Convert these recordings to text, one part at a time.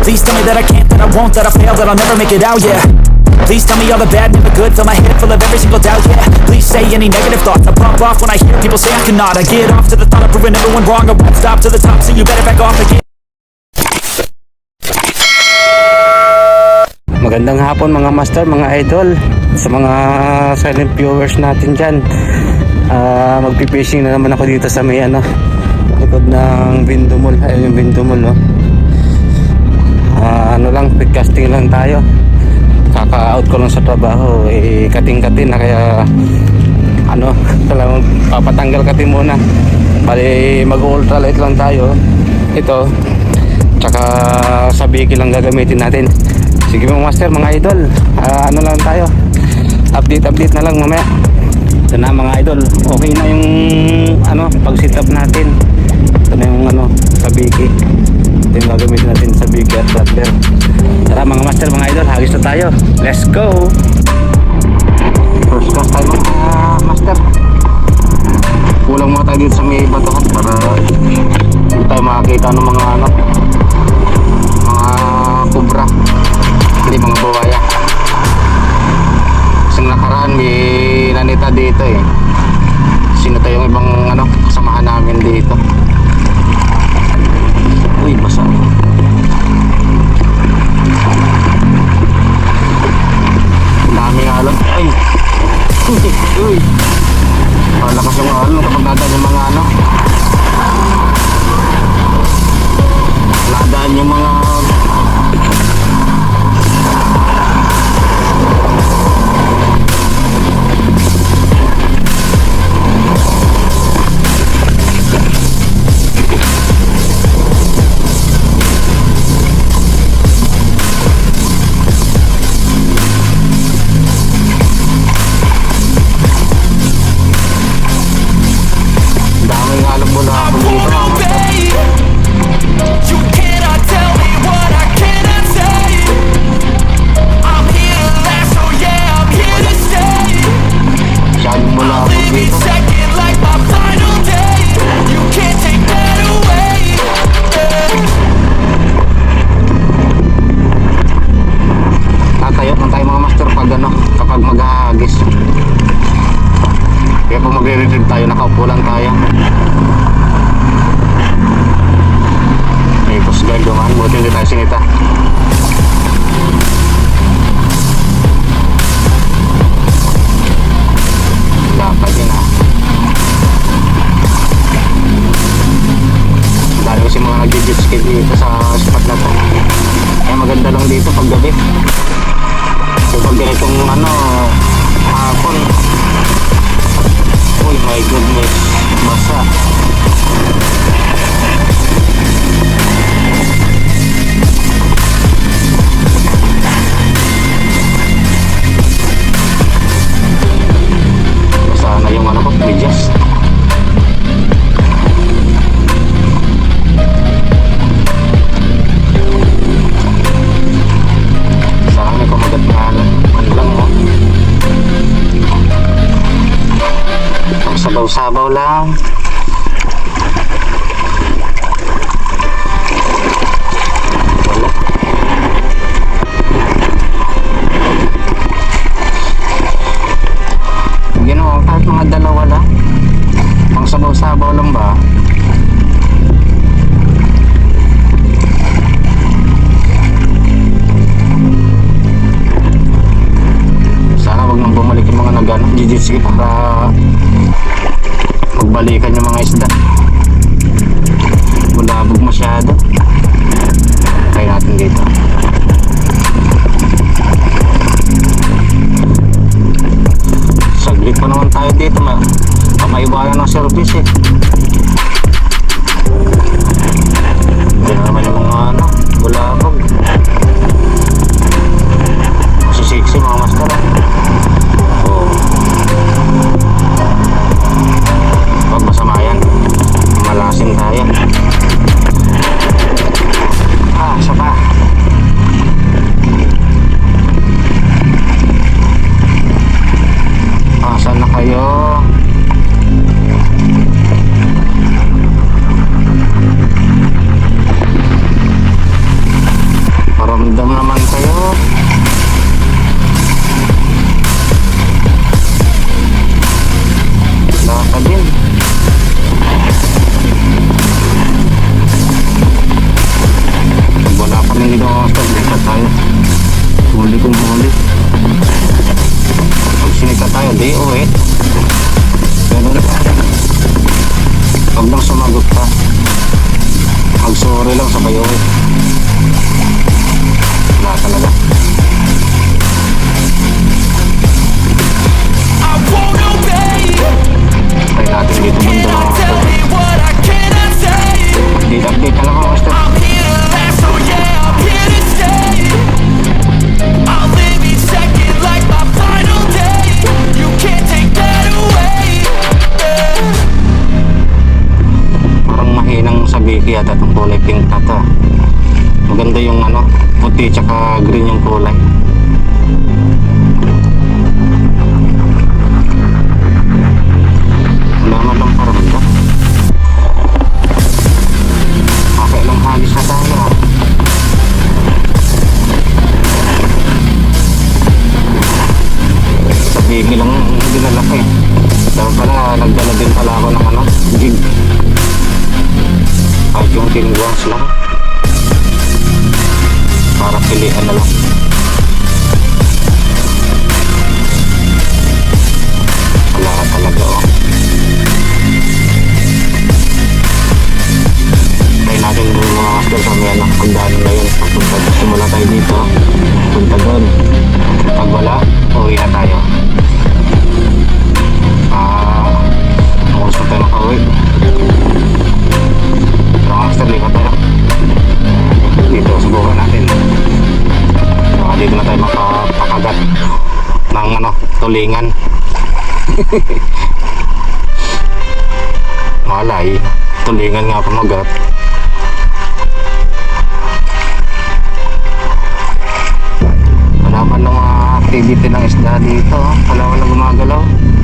Please tell me that I can't, that I won't, that I fail, that I'll never make it out, yeah. Please tell me all the bad, never good, fill my head full of every single doubt, yeah. Please say any negative thoughts, I pop off when I hear people say I cannot. I get off to the thought of proving everyone wrong, I won't stop to the top, so you better back off again. Magandang hapon mga master, mga idol Sa mga silent viewers natin dyan Ah, Magpipishing na naman ako dito sa may ano Likod ng Bindumol Ayun yung Bindumol no? Ah, Ano lang, quick casting lang tayo. Kaka-out ko lang sa trabaho. Eh, kating-kating na kaya Ano, talagang papatanggal kating muna. Bali, mag-ultralight lang tayo. Ito Tsaka sa lang gagamitin natin. Sige mga master, mga idol. Ah, Ano lang tayo? Update update na lang mamaya. Ito na mga idol. Okay na yung ano, pag sit up natin Ito na yung ano, sa Biki Ito yung gagamitin natin sa Biki at Rattler Tara mga master, mga idol Hagis na tayo. Let's go! First class tayo mga master. Kulang muna tayo dito sa may batuhan Para hindi tayo makakita ng mga ano mga kubra. Hindi mga buwaya kasi nakaraan may nanita dito eh. Sino tayong ibang ano kasamahan namin dito uy malakas yung alon kapag nadaan yung mga ano. Nadaan yung mga tayo nakaupo lang tayo. May boss guard duman buti hindi tayo sinita. Dapat yun ha dahil kasi mga nag-jet dito sa spot na to. Kaya maganda lang dito pag gabi lang. maganda yung ano puti tsaka green yung kulay. Salamat ang parang ito. Okay lang halis na tayo? Sa bigil lang dinala ko eh daw nagdala din pala ako ng ano gig. Kahit yung tinigwas lang. 厉害了！activity ng isda dito. Wala wala gumagalaw.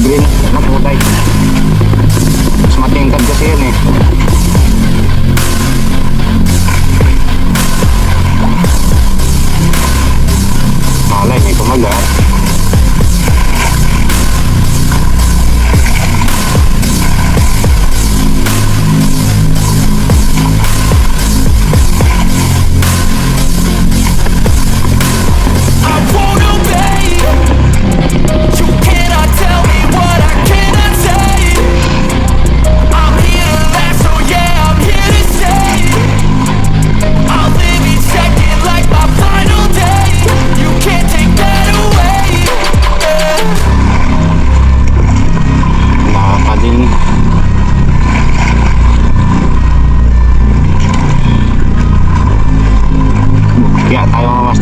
green ano matutay mas matingkad kasi yun eh. Malay may kumaga ah.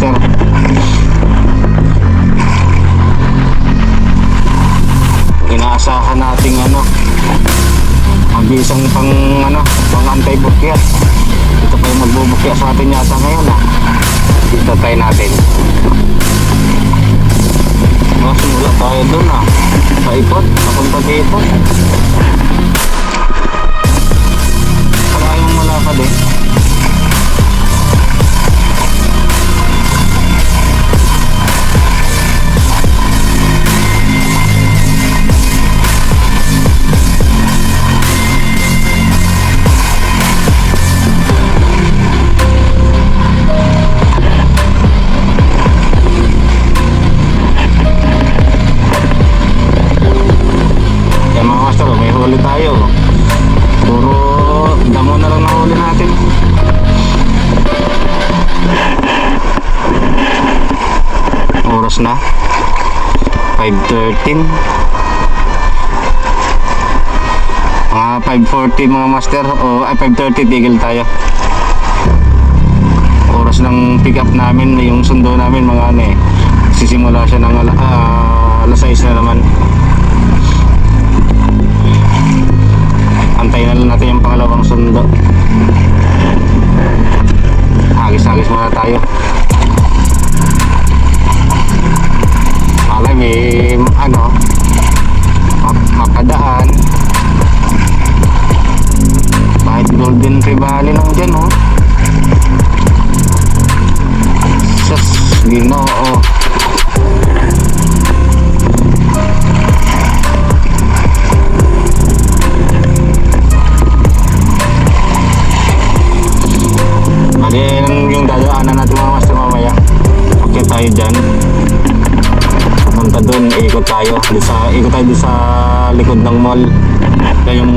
Mister. Inaasahan nating ano, mag-isang pang ano, pang anti-bukya. Ito pa yung magbubukya sa atin yata ngayon ha. Dito tayo natin. Mas mula tayo dun ha. Sa ipot, napunta dito. ano tayo. Puro damo na lang ang huli natin. Oras na. 5.13 mga 5.40 mga master. O ay 5.30 tigil tayo. Oras ng pick up namin yung sundo namin mga ano eh. Sisimula siya ng uh, alas 6 na naman. Antayin na lang natin yung pangalawang sundo. Hagis-hagis muna tayo. Malay ano map- mapadaan kahit Golden Valley lang dyan oh. Sus ginoo likod ng mall Ito yung